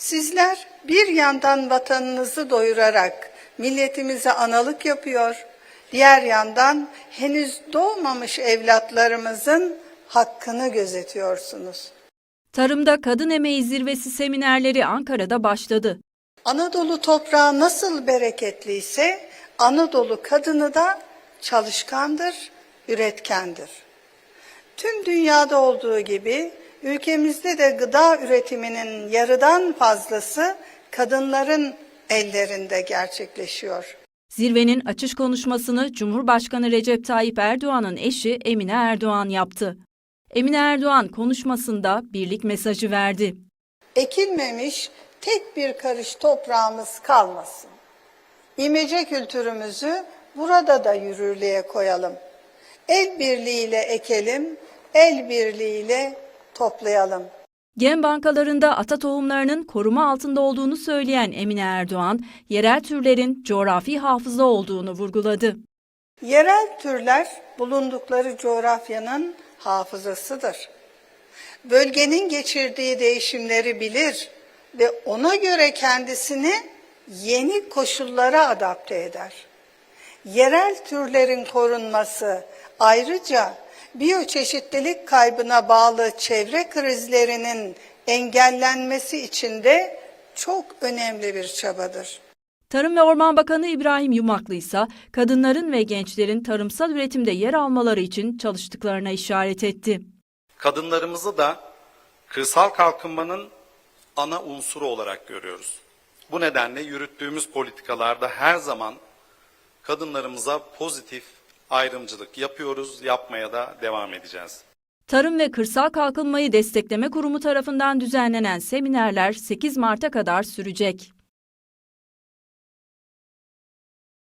Sizler bir yandan vatanınızı doyurarak milletimize analık yapıyor, diğer yandan henüz doğmamış evlatlarımızın hakkını gözetiyorsunuz. Tarımda Kadın Emeği Zirvesi seminerleri Ankara'da başladı. Anadolu toprağı nasıl bereketliyse Anadolu kadını da çalışkandır, üretkendir. Tüm dünyada olduğu gibi ülkemizde de gıda üretiminin yarıdan fazlası kadınların ellerinde gerçekleşiyor. Zirvenin açış konuşmasını Cumhurbaşkanı Recep Tayyip Erdoğan'ın eşi Emine Erdoğan yaptı. Emine Erdoğan konuşmasında birlik mesajı verdi. Ekilmemiş tek bir karış toprağımız kalmasın. İmece kültürümüzü burada da yürürlüğe koyalım. El birliğiyle ekelim, el birliğiyle toplayalım. Gen bankalarında ata tohumlarının koruma altında olduğunu söyleyen Emine Erdoğan, yerel türlerin coğrafi hafıza olduğunu vurguladı. Yerel türler bulundukları coğrafyanın hafızasıdır. Bölgenin geçirdiği değişimleri bilir ve ona göre kendisini yeni koşullara adapte eder. Yerel türlerin korunması ayrıca biyoçeşitlilik kaybına bağlı çevre krizlerinin engellenmesi için de çok önemli bir çabadır. Tarım ve Orman Bakanı İbrahim Yumaklı ise kadınların ve gençlerin tarımsal üretimde yer almaları için çalıştıklarına işaret etti. kadınlarımızı da kırsal kalkınmanın ana unsuru olarak görüyoruz. Bu nedenle yürüttüğümüz politikalarda her zaman kadınlarımıza pozitif ayrımcılık yapıyoruz, yapmaya da devam edeceğiz. Tarım ve Kırsal Kalkınmayı Destekleme Kurumu tarafından düzenlenen seminerler 8 Mart'a kadar sürecek.